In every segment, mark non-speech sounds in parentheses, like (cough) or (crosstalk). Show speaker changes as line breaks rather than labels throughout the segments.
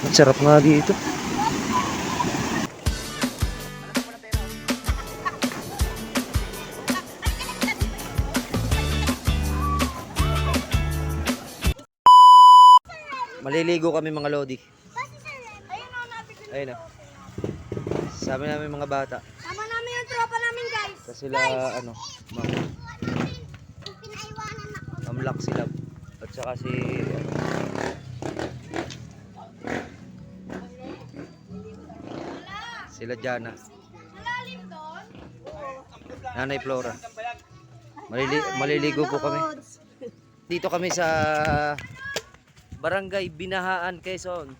Ang sarap nga dito. Maliligo kami mga lodi.
Ayun
na. Sabi namin mga bata.
Tama namin yung tropa namin, guys.
Kasi sila ano,
ako.
mamlak sila. At saka si ano, sila Jana.
Malalim doon.
Nanay Flora. Malili maliligo po kami. Dito kami sa Barangay Binahaan, Quezon.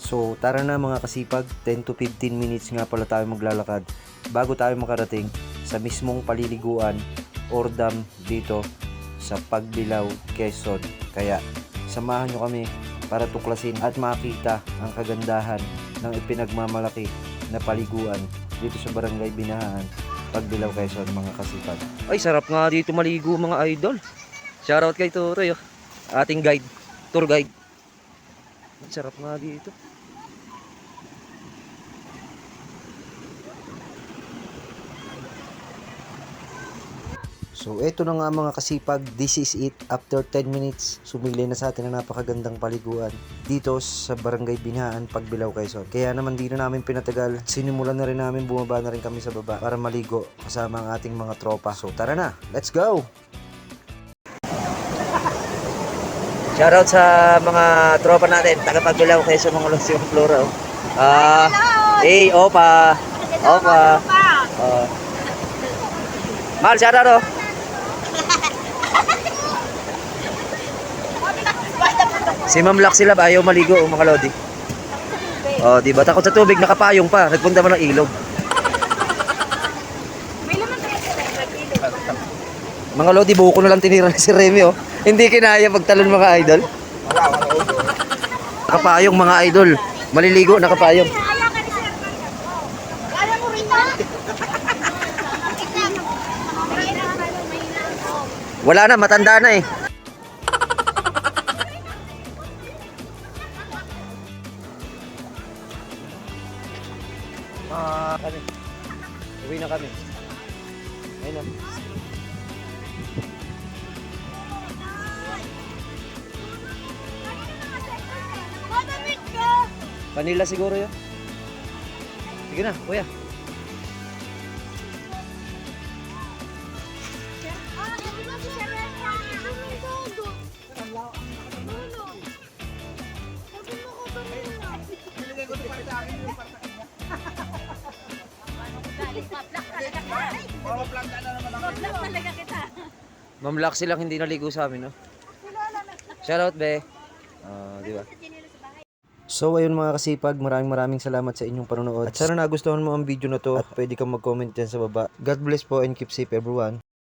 So, tara na mga kasipag. 10 to 15 minutes nga pala tayo maglalakad bago tayo makarating sa mismong paliliguan or dam dito sa Pagbilao, Quezon. Kaya, samahan nyo kami para tuklasin at makita ang kagandahan ng ipinagmamalaki na paliguan dito sa Barangay Binahaan, Pagbilao, Quezon, mga kasipag. Ay, sarap nga dito maligo mga idol. Shoutout kay Turoy, oh. ating guide, tour guide. Ang sarap nga dito. So, eto na nga mga kasipag. This is it. After 10 minutes, sumili na sa atin ang napakagandang paliguan dito sa Barangay Binahan, Pagbilao, Quezon. Kaya naman di na namin pinatagal. Sinimulan na rin namin, bumaba na rin kami sa baba para maligo kasama ang ating mga tropa. So, tara na. Let's go! (laughs) Shoutout sa mga tropa natin, taga Pagbilao, Quezon, mga Los yung Flora. Oh. Ah, hey, opa. Opa. Uh, Mahal, shoutout oh. Si Ma'am ba ayaw maligo oh, mga lodi. Oh, di ba takot sa tubig nakapayong pa, nagpunta pa ng ilog. Mga lodi buko na lang tinira ni (laughs) si Remy oh. Hindi kinaya pagtalon mga idol. Nakapayong mga idol. Maliligo nakapayong.
Kaya ka ni Sir Kaya mo rin ba?
Wala na, matanda na eh. Ah, kami. Uwi na kami. Ayun na. Kanila siguro yun. Sige na, kuya. Ma'am Laxi lang hindi naligo sa amin, no? Shoutout, be. Ah, di ba? So ayun mga kasipag, maraming maraming salamat sa inyong panonood. At sana nagustuhan mo ang video na to at pwede kang mag-comment dyan sa baba. God bless po and keep safe everyone.